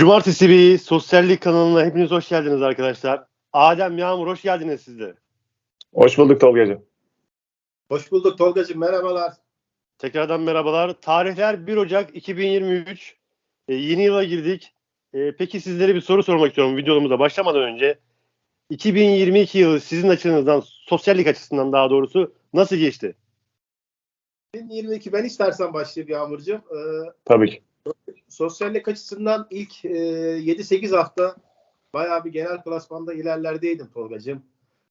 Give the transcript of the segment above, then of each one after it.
Cumartesi bir sosyallik kanalına hepiniz hoş geldiniz arkadaşlar. Adem Yağmur hoş geldiniz siz de. Hoş bulduk Tolgacığım. Hoş bulduk Tolgacığım merhabalar. Tekrardan merhabalar. Tarihler 1 Ocak 2023. Ee, yeni yıla girdik. Ee, peki sizlere bir soru sormak istiyorum videomuza başlamadan önce. 2022 yılı sizin açınızdan, sosyallik açısından daha doğrusu nasıl geçti? 2022 ben istersen başlayayım Yağmurcuğum. Ee, Tabii ki. Sosyallik açısından ilk e, 7-8 hafta bayağı bir genel klasmanda ilerlerdeydim Tolgacığım.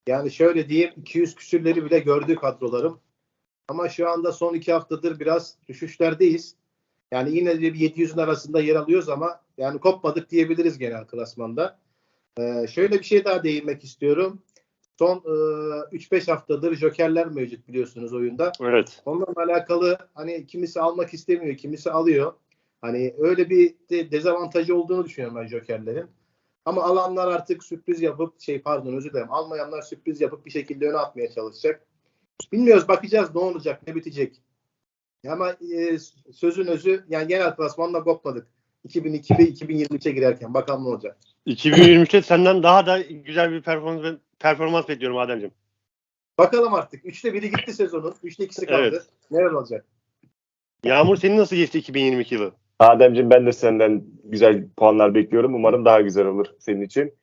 Yani şöyle diyeyim 200 küsürleri bile gördü kadrolarım. Ama şu anda son iki haftadır biraz düşüşlerdeyiz. Yani yine de bir 700'ün arasında yer alıyoruz ama yani kopmadık diyebiliriz genel klasmanda. Ee, şöyle bir şey daha değinmek istiyorum. Son e, 3-5 haftadır jokerler mevcut biliyorsunuz oyunda. Evet. Onunla alakalı hani kimisi almak istemiyor, kimisi alıyor. Hani öyle bir de dezavantajı olduğunu düşünüyorum ben jokerlerin. Ama alanlar artık sürpriz yapıp şey pardon özür dilerim. Almayanlar sürpriz yapıp bir şekilde öne atmaya çalışacak. Bilmiyoruz bakacağız ne olacak ne bitecek. Ama e, sözün özü yani genel klasmanla kopmadık. 2002 ve 2023'e girerken bakalım ne olacak. 2023'te senden daha da güzel bir performans, performans bekliyorum Ademciğim. Bakalım artık. Üçte biri gitti sezonun. Üçte ikisi kaldı. Evet. Neler olacak? Yağmur senin nasıl geçti 2022 yılı? Ademciğim ben de senden güzel puanlar bekliyorum. Umarım daha güzel olur senin için.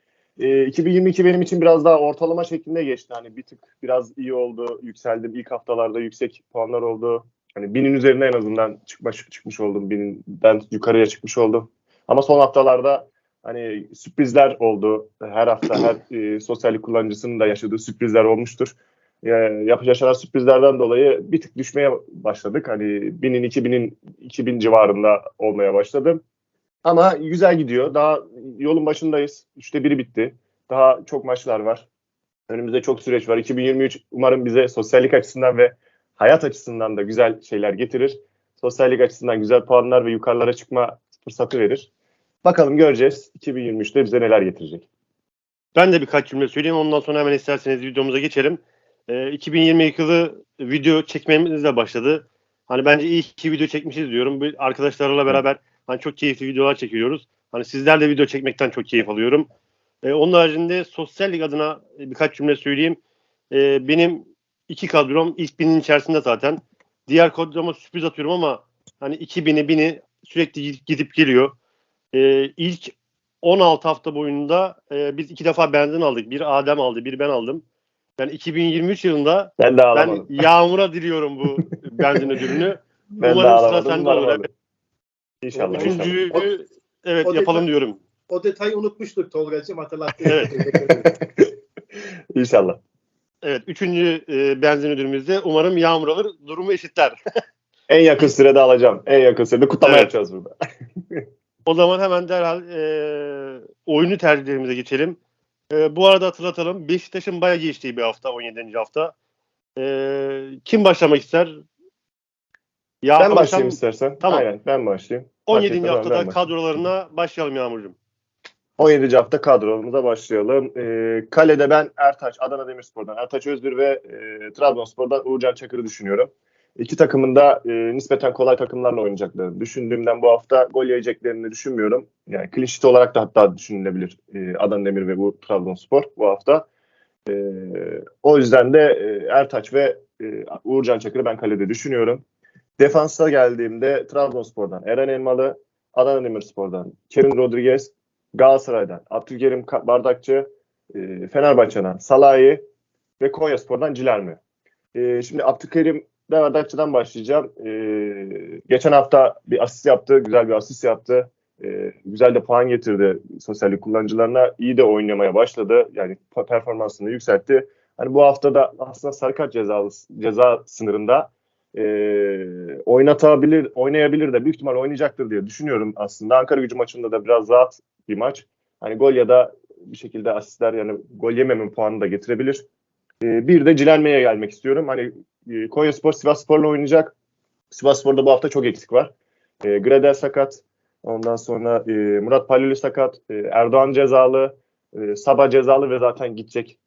Ee, 2022 benim için biraz daha ortalama şeklinde geçti. Hani bir tık biraz iyi oldu. Yükseldim. İlk haftalarda yüksek puanlar oldu. Hani binin üzerine en azından çıkmış, çıkmış oldum. Bininden yukarıya çıkmış oldum. Ama son haftalarda hani sürprizler oldu. Her hafta her e, sosyallik kullanıcısının da yaşadığı sürprizler olmuştur. Yaşanan sürprizlerden dolayı bir tık düşmeye başladık. Hani binin, iki binin, iki bin civarında olmaya başladım. Ama güzel gidiyor. Daha yolun başındayız. Üçte biri bitti. Daha çok maçlar var. Önümüzde çok süreç var. 2023 umarım bize sosyallik açısından ve hayat açısından da güzel şeyler getirir. Sosyallik açısından güzel puanlar ve yukarılara çıkma fırsatı verir. Bakalım göreceğiz 2023'te bize neler getirecek. Ben de birkaç cümle söyleyeyim. Ondan sonra hemen isterseniz videomuza geçelim. Ee, 2022 yılı video çekmemizle başladı. Hani bence iyi ki video çekmişiz diyorum. Bu arkadaşlarla beraber hani çok keyifli videolar çekiyoruz. Hani sizler de video çekmekten çok keyif alıyorum. Ee, onun haricinde sosyallik adına birkaç cümle söyleyeyim. Ee, benim iki kadrom ilk binin içerisinde zaten. Diğer kadroma sürpriz atıyorum ama hani 2000'i 1000'i sürekli gidip geliyor. Ee, ilk 16 hafta boyunda e, biz iki defa benzin aldık. Bir Adem aldı, bir ben aldım. Yani 2023 yılında Ben de ben. Yağmur'a diliyorum bu benzin ödülünü. Ben de Umarım sıra sende olur. alır. İnşallah. inşallah. Üçüncüyü O- evet o yapalım detay- diyorum. O detayı unutmuştuk Tolgacığım hatırlattın. Evet. İnşallah. Evet, üçüncü e, benzin ödülümüzde umarım Yağmur alır. Durumu eşitler. En yakın sürede alacağım. En yakın sürede kutlama Evet. yapacağız burada. O zaman hemen derhal e, oyunu tercihlerimize geçelim. E, bu arada hatırlatalım. Beşiktaş'ın bayağı geçtiği bir hafta, 17. hafta. E, kim başlamak ister? Ya ben başlayayım istersen. Tamam. Aynen ben başlayayım. Fark 17. etmez, haftada ben başlayayım. kadrolarına başlayalım Yağmurcuğum. 17. hafta kadromuza başlayalım. Ee, kalede ben Ertaç, Adana Demirspor'dan Ertaç Özbir ve e, Trabzonspor'dan Uğurcan Çakır'ı düşünüyorum. İki takımın da e, nispeten kolay takımlarla oynayacaklarını düşündüğümden bu hafta gol yiyeceklerini düşünmüyorum. Yani sheet olarak da hatta düşünülebilir e, Adana Demir ve bu Trabzonspor bu hafta. E, o yüzden de e, Ertaç ve e, Uğurcan Çakır'ı ben kalede düşünüyorum. Defansa geldiğimde Trabzonspor'dan Eren Elmalı, Adana Demirspor'dan Kerim Rodriguez, Galatasaray'dan Abdülkerim Bardakçı, e, Fenerbahçe'den Salahi ve Konyaspor'dan Cilermi. E, şimdi Abdülkerim Bardakçı'dan başlayacağım. E, geçen hafta bir asist yaptı, güzel bir asist yaptı. E, güzel de puan getirdi sosyallik kullanıcılarına. İyi de oynamaya başladı. Yani performansını yükseltti. Hani bu hafta da aslında sarı kart cezalı, ceza sınırında e, oynatabilir, oynayabilir de büyük ihtimal oynayacaktır diye düşünüyorum aslında. Ankara gücü maçında da biraz rahat bir maç. Hani gol ya da bir şekilde asistler yani gol yememe puanı da getirebilir. Ee, bir de Cilenme'ye gelmek istiyorum. Hani e, Konyaspor Sivasspor'la oynayacak. Sivasspor'da bu hafta çok eksik var. E, Gradel sakat. Ondan sonra e, Murat Paluli sakat. E, Erdoğan cezalı. E, Sabah cezalı ve zaten gidecek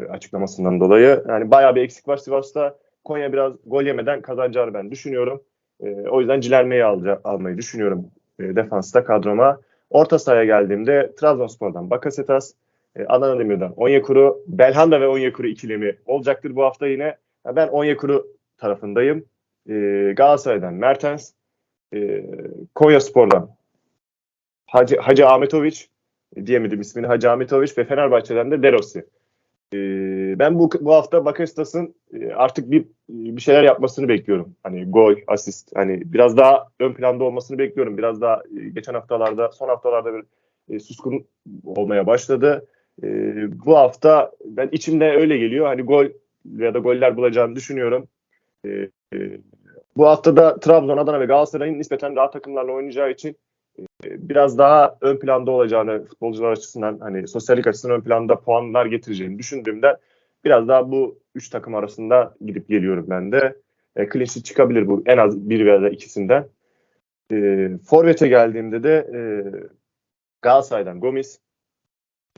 e, açıklamasından dolayı. Yani bayağı bir eksik var Sivas'ta. Konya biraz gol yemeden kazanacağını ben düşünüyorum. E, o yüzden Cilenme'yi almayı düşünüyorum e, defansta kadroma. Orta sahaya geldiğimde Trabzonspor'dan Bakasetas, Adana Demir'den Onyekuru, Belhanda ve Onyekuru ikilemi olacaktır bu hafta yine. Ben Onyekuru tarafındayım. E, Galatasaray'dan Mertens, e, Konya Spor'dan Hacı, Hacı Ahmetoviç, e, diyemedim ismini Hacı Ahmetoviç ve Fenerbahçe'den de Derossi. E, ben bu bu hafta Bakasetas'ın e, artık bir bir şeyler yapmasını bekliyorum. Hani gol, asist, hani biraz daha ön planda olmasını bekliyorum. Biraz daha e, geçen haftalarda, son haftalarda bir e, suskun olmaya başladı. E, bu hafta ben içimde öyle geliyor. Hani gol ya da goller bulacağını düşünüyorum. E, e, bu hafta da Trabzon, Adana ve Galatasaray'ın nispeten daha takımlarla oynayacağı için e, biraz daha ön planda olacağını futbolcular açısından hani sosyallik açısından ön planda puanlar getireceğini düşündüğümden biraz daha bu üç takım arasında gidip geliyorum ben de. E, sheet çıkabilir bu en az bir veya da ikisinden. E, Forvet'e geldiğimde de e, Galatasaray'dan Gomis,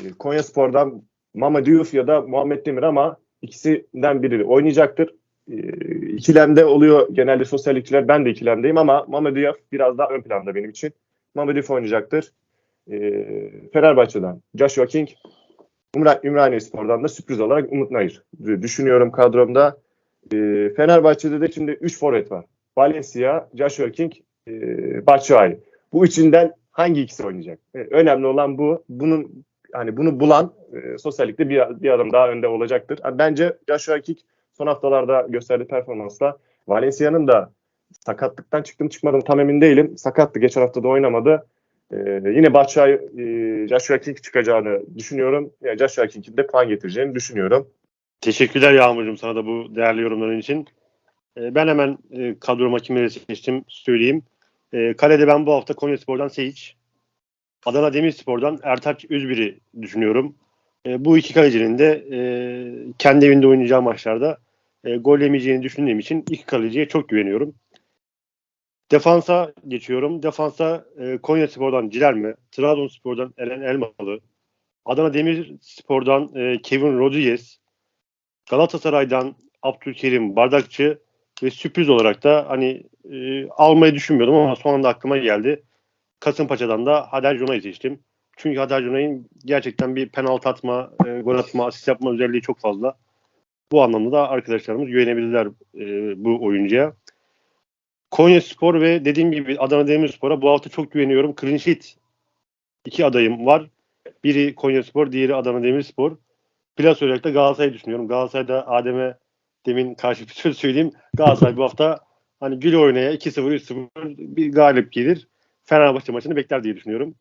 e, Konyaspor'dan Mama Diouf ya da Muhammed Demir ama ikisinden biri oynayacaktır. E, ikilemde oluyor genelde sosyallikçiler. Ben de ikilemdeyim ama Mama Diouf biraz daha ön planda benim için. Mama Diouf oynayacaktır. E, Fenerbahçe'den Joshua King, Ümra- Ümraniye Spor'dan da sürpriz olarak Umut Nayır düşünüyorum kadromda. E, Fenerbahçe'de de şimdi 3 forvet var. Valencia, Joshua King, e, Batshuayi. Bu üçünden hangi ikisi oynayacak? E, önemli olan bu. Bunun hani bunu bulan e, sosyallikte bir, bir adım daha önde olacaktır. Yani bence Joshua King son haftalarda gösterdiği performansla Valencia'nın da sakatlıktan çıktım çıkmadım tam emin değilim. Sakattı. Geçen hafta da oynamadı. Ee, yine Batshuayi, e, Joshua King çıkacağını düşünüyorum. Yani Joshua King'in de puan getireceğini düşünüyorum. Teşekkürler Yağmurcuğum sana da bu değerli yorumların için. Ee, ben hemen e, kadroma kimleri seçtim söyleyeyim. E, kalede ben bu hafta Konyaspor'dan Seyic, Adana Demirspor'dan Ertaç Üzbir'i düşünüyorum. E, bu iki kalecinin de e, kendi evinde oynayacağı maçlarda e, gol yemeyeceğini düşündüğüm için iki kaleciye çok güveniyorum. Defansa geçiyorum. Defansa e, Konyaspor'dan Cilerme, Trabzonspor'dan Eren Elmalı, Adana Demirspor'dan e, Kevin Rodriguez, Galatasaray'dan Abdülkerim Bardakçı ve sürpriz olarak da hani e, almayı düşünmüyordum ama son anda aklıma geldi. Kasımpaşa'dan da Hader Jona'yı seçtim. Çünkü Hader Jona'nın gerçekten bir penaltı atma, e, gol atma, asist yapma özelliği çok fazla. Bu anlamda da arkadaşlarımız güvenebilirler e, bu oyuncuya. Konya Spor ve dediğim gibi Adana Demirspor'a bu hafta çok güveniyorum. Clean sheet iki adayım var. Biri Konya Spor, diğeri Adana Demirspor. Plus olarak da Galatasaray'ı düşünüyorum. Galatasaray'da Adem'e demin karşı bir söz söyleyeyim. Galatasaray bu hafta hani gül oynaya 2-0, 3-0 bir galip gelir. Fenerbahçe maçını bekler diye düşünüyorum.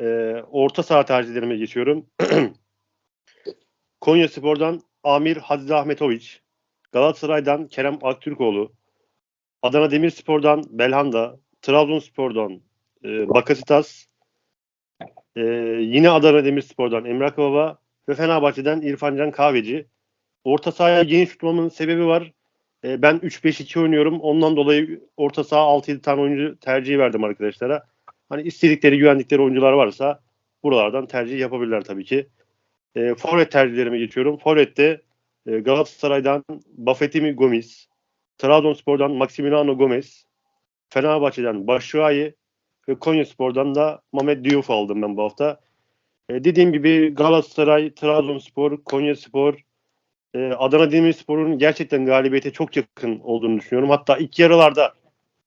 Ee, orta saha tercihlerime geçiyorum. Konya Spor'dan Amir Hadzi Ahmetoviç, Galatasaray'dan Kerem Aktürkoğlu, Adana Demirspor'dan Belhanda, Trabzonspor'dan e, Bakasitas, e, yine Adana Demirspor'dan Emrah Baba ve Fenerbahçe'den İrfancan Kahveci. Orta sahaya geniş tutmamın sebebi var. E, ben 3-5-2 oynuyorum. Ondan dolayı orta saha 6-7 tane oyuncu tercihi verdim arkadaşlara. Hani istedikleri, güvendikleri oyuncular varsa buralardan tercih yapabilirler tabii ki. E, forvet tercihlerime geçiyorum. Forvet'te e, Galatasaray'dan Bafetimi Gomis, Trabzonspor'dan Maximiliano Gomez, Fenerbahçe'den Başşuayi ve Konyaspor'dan da Mehmet Diouf aldım ben bu hafta. E, dediğim gibi Galatasaray, Trabzonspor, Konyaspor, e, Adana Demirspor'un gerçekten galibiyete çok yakın olduğunu düşünüyorum. Hatta ilk yarılarda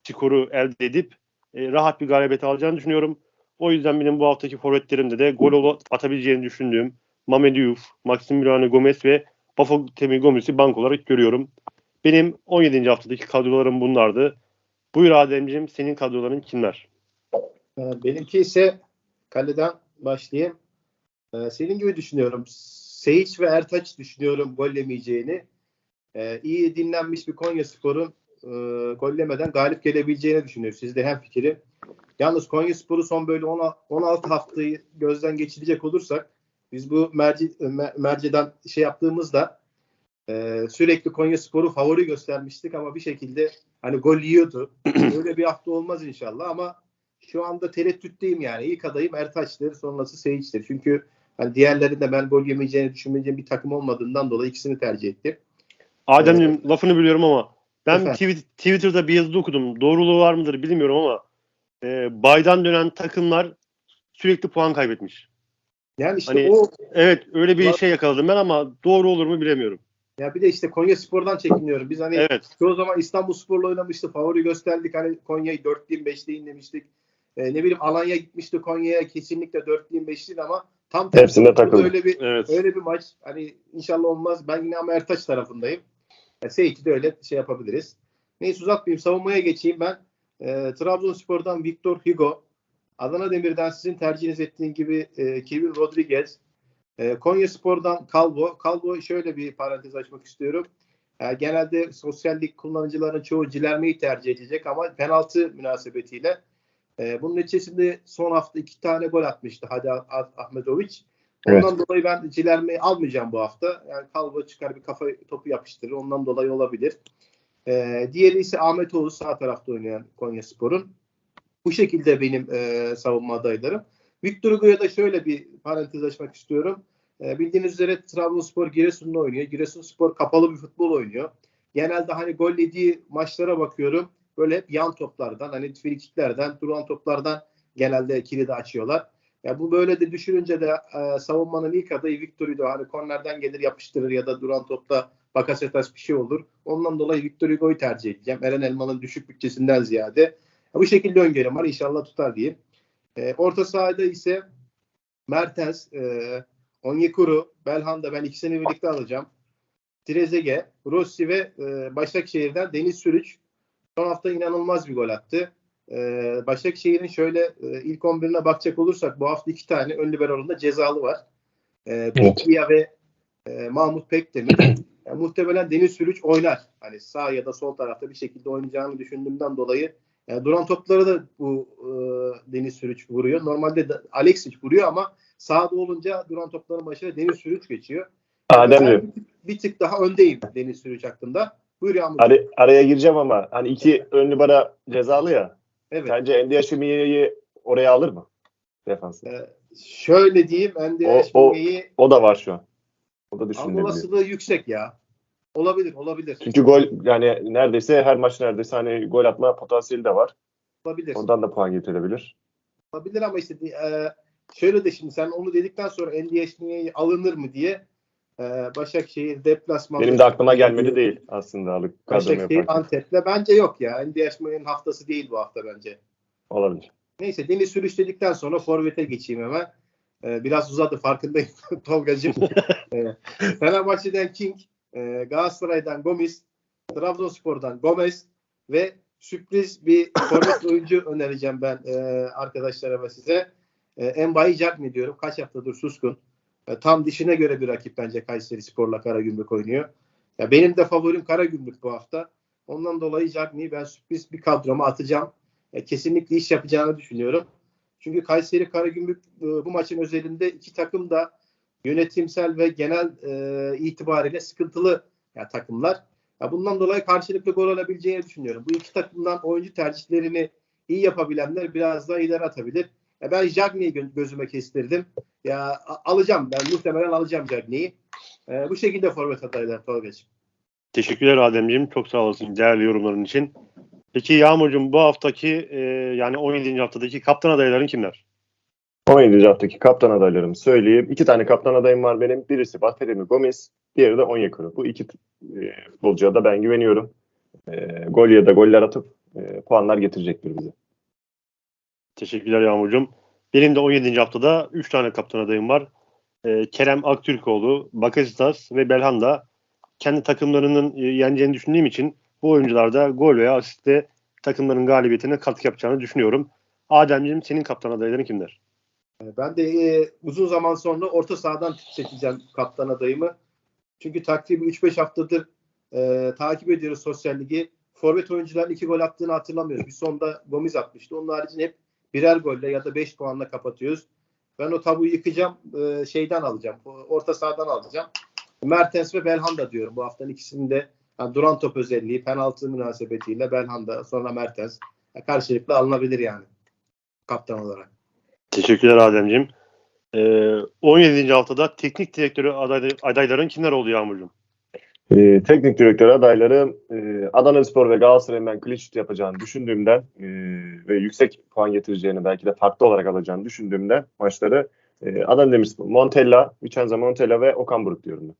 skoru elde edip e, rahat bir galibiyet alacağını düşünüyorum. O yüzden benim bu haftaki forvetlerimde de gol atabileceğini düşündüğüm Mehmet Diouf, Maximiliano Gomez ve Bafetimi Gomez'i bank olarak görüyorum. Benim 17. haftadaki kadrolarım bunlardı. Buyur Ademciğim senin kadroların kimler? Ee, Benimki ise kaleden başlayayım. Ee, Senin gibi düşünüyorum. Seyic ve Ertaç düşünüyorum gol yemeyeceğini. Ee, iyi dinlenmiş bir Konya Spor'un e, gollemeden galip gelebileceğini düşünüyorum. Siz de hem fikrim. Yalnız Konya Spor'u son böyle 10 16 haftayı gözden geçirecek olursak biz bu merci, mer- merceden şey yaptığımızda e, sürekli Konya Spor'u favori göstermiştik ama bir şekilde hani gol yiyordu. Öyle bir hafta olmaz inşallah ama şu anda tereddütteyim yani. İlk adayım Ertaç'tır, sonrası Seyitç'tir. Çünkü hani diğerlerinde ben gol yemeyeceğini düşünmeyeceğim bir takım olmadığından dolayı ikisini tercih ettim. Ademciğim lafını biliyorum ama ben Efendim? Twitter'da bir yazıda okudum. Doğruluğu var mıdır bilmiyorum ama e, baydan dönen takımlar sürekli puan kaybetmiş. Yani işte Hani- o Evet öyle bir şey yakaladım ben ama doğru olur mu bilemiyorum. ya bir de işte Konya Spor'dan çekiniyorum. Biz hani Evet. çoğu zaman İstanbul Spor'la oynamıştı. Favori gösterdik. Hani Konya'yı 4'lüyüm 5'liyim demiştik. Ee, ne bileyim Alanya gitmişti Konya'ya kesinlikle 4'lüyüm 5'liyim ama tam Hepsinde takıldı. Öyle bir Evet. öyle bir maç. Hani inşallah olmaz. Ben yine ama Ertaş tarafındayım. Yani Seyit'i de öyle şey yapabiliriz. Neyse uzatmayayım. Savunmaya geçeyim ben. Ee, Trabzonspor'dan Victor Hugo. Adana Demir'den sizin tercihiniz ettiğin gibi e, Kevin Rodriguez. E, Konya Spor'dan Calvo. Calvo şöyle bir parantez açmak istiyorum. E, genelde sosyallik kullanıcıların çoğu cilermeyi tercih edecek ama penaltı münasebetiyle e, bunun neticesinde son hafta iki tane gol atmıştı Hadi Ah- Ahmetoviç. Ondan dolayı ben cilermeyi almayacağım bu hafta. Yani Calvo çıkar bir kafa topu yapıştırır. Ondan dolayı olabilir. E, diğeri ise Ahmet Oğuz sağ tarafta oynayan Konya Spor'un. Bu şekilde benim e, savunma adaylarım. Victor Hugo'ya da şöyle bir parantez açmak istiyorum. E, bildiğiniz üzere Trabzonspor Giresun'da oynuyor. Giresunspor kapalı bir futbol oynuyor. Genelde hani gol yediği maçlara bakıyorum. Böyle hep yan toplardan, hani frikiklerden, duran toplardan genelde kilidi açıyorlar. Ya bu böyle de düşününce de e, savunmanın ilk adayı Victor. Hani kornerden gelir yapıştırır ya da duran topta Bakasetas bir şey olur. Ondan dolayı Victor Hugo'yu tercih edeceğim. Eren Elmalı'nın düşük bütçesinden ziyade. Ya bu şekilde öngörüm var. İnşallah tutar diyeyim. E, orta sahada ise Mertens, e, Onyekuru, Belhanda ben ikisini birlikte alacağım. Trezeguet, Rossi ve e, Başakşehir'den Deniz Sürüç son hafta inanılmaz bir gol attı. E, Başakşehir'in şöyle e, ilk 11'ine bakacak olursak bu hafta iki tane ön libero'nun cezalı var. E, Evet. Biklia ve e, Mahmut Pekdemir. Yani muhtemelen Deniz Sürüç oynar. Hani sağ ya da sol tarafta bir şekilde oynayacağını düşündüğümden dolayı yani duran topları da bu e, Deniz Sürüç vuruyor. Normalde de Alexic vuruyor ama sağda olunca duran topların başına Deniz Sürüç geçiyor. Ademciğim Ben bir, tık- bir tık daha öndeyim Deniz Sürüç hakkında. Buyur Yağmur. ar- araya gireceğim ama hani iki ön libera cezalı ya. Evet. Sence Endiaşimiye'yi oraya alır mı? Defansı. Ee, şöyle diyeyim. Ende O- o- O da var şu an. O da düşünülebilir. olasılığı yüksek ya. Olabilir, olabilir. Çünkü gol yani neredeyse her maç neredeyse hani gol atma potansiyeli de var. Olabilir. Oradan da puan getirebilir. Olabilir ama işte e, şöyle de şimdi sen onu dedikten sonra Endiyeşmiye'yi alınır mı diye Başakşehir deplasman Benim de aklıma gelmedi değil aslında alıp Başakşehir. Antep'le bence yok ya. Endiyeşmiye'nin haftası değil bu hafta bence. Olabilir. Neyse Deniz Sürüş dedikten sonra Forvet'e geçeyim hemen. Ee, biraz uzadı farkındayım Tolga'cığım. ee, Fenerbahçe'den King, e, Galatasaray'dan Gomis, Trabzonspor'dan Gomez ve sürpriz bir forvet oyuncu önereceğim ben e, arkadaşlara ve size. E, Embayi Jackmi diyorum. Kaç haftadır suskun. Tam dişine göre bir rakip bence Kayseri Spor'la Karagümrük oynuyor. Ya benim de favorim Karagümrük bu hafta. Ondan dolayı Jackmi'yi ben sürpriz bir kadroma atacağım. E, kesinlikle iş yapacağını düşünüyorum. Çünkü Kayseri Karagümrük e, bu maçın özelinde iki takım da yönetimsel ve genel e, itibariyle sıkıntılı ya, takımlar. Ya, bundan dolayı karşılıklı gol olabileceğini düşünüyorum. Bu iki takımdan oyuncu tercihlerini iyi yapabilenler biraz daha ileri atabilir. Ya, ben Jagne'yi gö- gözüme kestirdim. Ya alacağım ben muhtemelen alacağım Jagne'yi. E, bu şekilde forvet adaylar Tolga'cığım. Teşekkürler Ademciğim. Çok sağ olasın değerli yorumların için. Peki Yağmurcuğum bu haftaki e, yani 17. haftadaki kaptan adayların kimler? 17. haftaki kaptan adaylarımı söyleyeyim. İki tane kaptan adayım var benim. Birisi Bartolomeu Gomez, diğeri de Onyekuru. Bu iki e, futbolcuya da ben güveniyorum. E, gol ya da goller atıp e, puanlar getirecektir bize. Teşekkürler Yağmurcuğum. Benim de 17. haftada 3 tane kaptan adayım var. E, Kerem Aktürkoğlu, Bakasitas ve Belhanda. Kendi takımlarının e, yeneceğini düşündüğüm için bu oyuncularda gol veya asiste takımların galibiyetine katkı yapacağını düşünüyorum. Ademciğim senin kaptan adayların kimler? Ben de e, uzun zaman sonra orta sahadan seçeceğim kaptan adayımı. Çünkü takribi 3-5 haftadır e, takip ediyoruz sosyal ligi. Forvet oyuncuların iki gol attığını hatırlamıyoruz. Bir sonda Gomis atmıştı. Onun haricinde hep birer golle ya da 5 puanla kapatıyoruz. Ben o tabuyu yıkacağım. e, şeyden alacağım. Orta sahadan alacağım. Mertens ve Belhanda diyorum. Bu haftanın ikisinin de yani duran top özelliği, penaltı münasebetiyle Belhanda sonra Mertens Ya karşılıklı alınabilir yani kaptan olarak. Teşekkürler Ademciğim. E, 17. haftada teknik direktörü aday, adayların kimler oldu Yağmurcuğum? Ee, teknik direktör adaylarım e, Adana Spor ve Galatasaray'ın ben clean sheet yapacağını düşündüğümden e, ve yüksek puan getireceğini belki de farklı olarak alacağını düşündüğümden maçları e, Adana Demirspor, Montella, Vicenza Montella ve Okan Buruk diyorum ben.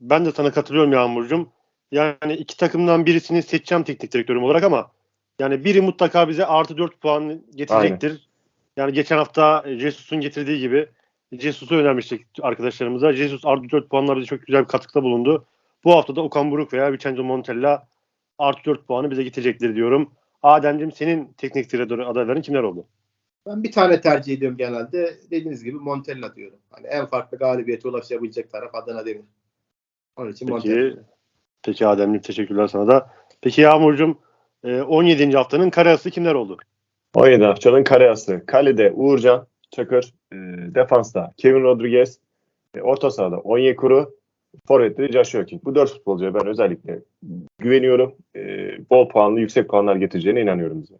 Ben de sana katılıyorum Yağmurcuğum. Yani iki takımdan birisini seçeceğim teknik direktörüm olarak ama yani biri mutlaka bize artı 4 puan getirecektir. Yani geçen hafta Jesus'un getirdiği gibi Jesus'u önermiştik arkadaşlarımıza. Jesus artı 4 puanla bize çok güzel bir katkıda bulundu. Bu hafta da Okan Buruk veya Vincenzo Montella artı 4 puanı bize getirecektir diyorum. Ademciğim senin teknik direktör adayların kimler oldu? Ben bir tane tercih ediyorum genelde. Dediğiniz gibi Montella diyorum. Hani en farklı galibiyete ulaşabilecek taraf Adana Demir. Onun için Montella. Peki, peki Ademciğim teşekkürler sana da. Peki Yağmurcuğum e, 17. haftanın karası kimler oldu? 17 haftanın kareyası. Kalede Uğurcan Çakır, e, defansta Kevin Rodriguez, e, orta sahada Onyekuru, forvetleri Joshua King. Bu dört futbolcuya ben özellikle güveniyorum. E, bol puanlı, yüksek puanlar getireceğine inanıyorum bize.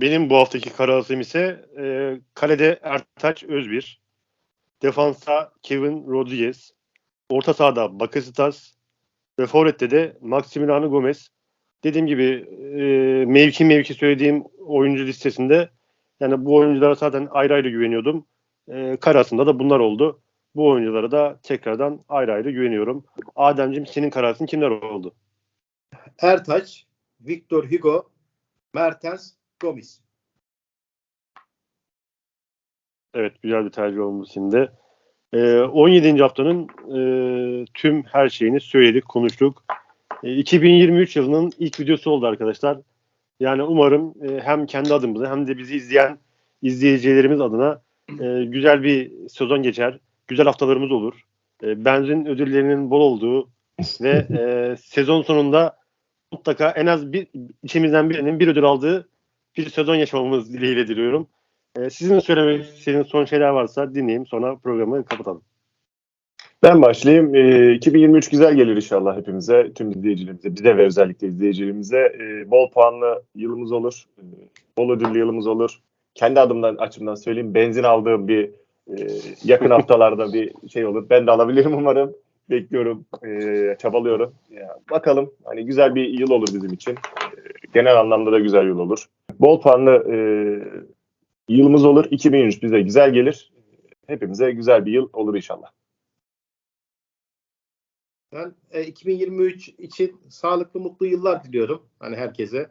Benim bu haftaki karasım ise e, kalede Ertaç Özbir, defansa Kevin Rodriguez, orta sahada Bakasitas ve forvette de Maximiliano Gomez. Dediğim gibi e, mevki mevki söylediğim oyuncu listesinde yani bu oyunculara zaten ayrı ayrı güveniyordum. E, karasında da bunlar oldu. Bu oyunculara da tekrardan ayrı ayrı güveniyorum. Ademciğim senin karasın kimler oldu? Ertaç, Victor Hugo, Mertens, Gomis. Evet güzel bir tercih olmuş şimdi. Ee, 17. haftanın e, tüm her şeyini söyledik, konuştuk. E, 2023 yılının ilk videosu oldu arkadaşlar. Yani umarım e, hem kendi adımıza hem de bizi izleyen izleyicilerimiz adına e, güzel bir sezon geçer. Güzel haftalarımız olur. E, benzin ödüllerinin bol olduğu ve e, sezon sonunda mutlaka en az bir içimizden birinin bir ödül aldığı bir sezon yaşamamız dileğiyle diliyorum. Ee, sizin söylemek istediğiniz son şeyler varsa dinleyeyim sonra programı kapatalım. Ben başlayayım. E, 2023 güzel gelir inşallah hepimize, tüm izleyicilerimize, bize ve özellikle izleyicilerimize. E, bol puanlı yılımız olur, e, bol ödüllü yılımız olur. Kendi adımdan açımdan söyleyeyim, benzin aldığım bir e, yakın haftalarda bir şey olur. Ben de alabilirim umarım. Bekliyorum, e, çabalıyorum. Ya, bakalım, hani güzel bir yıl olur bizim için. E, genel anlamda da güzel yıl olur. Bol puanlı e, yılımız olur. 2023 bize güzel gelir. Hepimize güzel bir yıl olur inşallah. Ben e, 2023 için sağlıklı mutlu yıllar diliyorum hani herkese.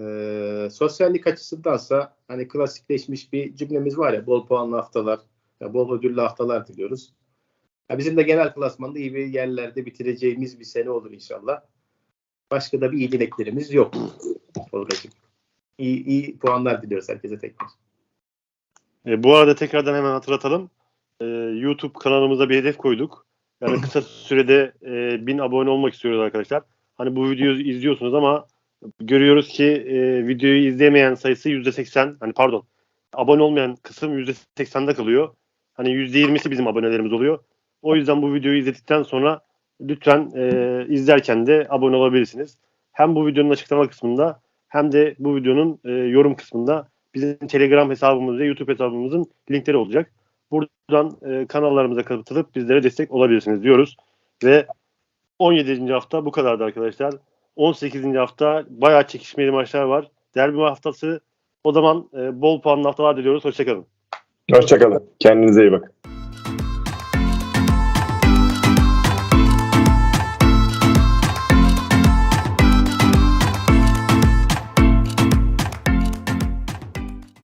E, sosyallik açısındansa hani klasikleşmiş bir cümlemiz var ya bol puanlı haftalar, ya bol ödüllü haftalar diliyoruz. Ya bizim de genel klasmanda iyi bir yerlerde bitireceğimiz bir sene olur inşallah. Başka da bir iyi dileklerimiz yok. Tolga'cığım. İyi, iyi puanlar diliyoruz herkese tekrar. E, bu arada tekrardan hemen hatırlatalım. E, YouTube kanalımıza bir hedef koyduk. Yani kısa sürede e, 1000 abone olmak istiyoruz arkadaşlar. Hani bu videoyu izliyorsunuz ama görüyoruz ki e, videoyu izleyemeyen sayısı %80. Hani pardon. Abone olmayan kısım %80'de kalıyor. Hani %20'si bizim abonelerimiz oluyor. O yüzden bu videoyu izledikten sonra lütfen e, izlerken de abone olabilirsiniz. Hem bu videonun açıklama kısmında hem de bu videonun e, yorum kısmında bizim Telegram hesabımız ve YouTube hesabımızın linkleri olacak. Buradan e, kanallarımıza katılıp bizlere destek olabilirsiniz diyoruz. Ve 17. hafta bu kadardı arkadaşlar. 18. hafta bayağı çekişmeli maçlar var. Derbi haftası o zaman e, bol puanlı haftalar diliyoruz. Hoşçakalın. Hoşçakalın. Kendinize iyi bakın.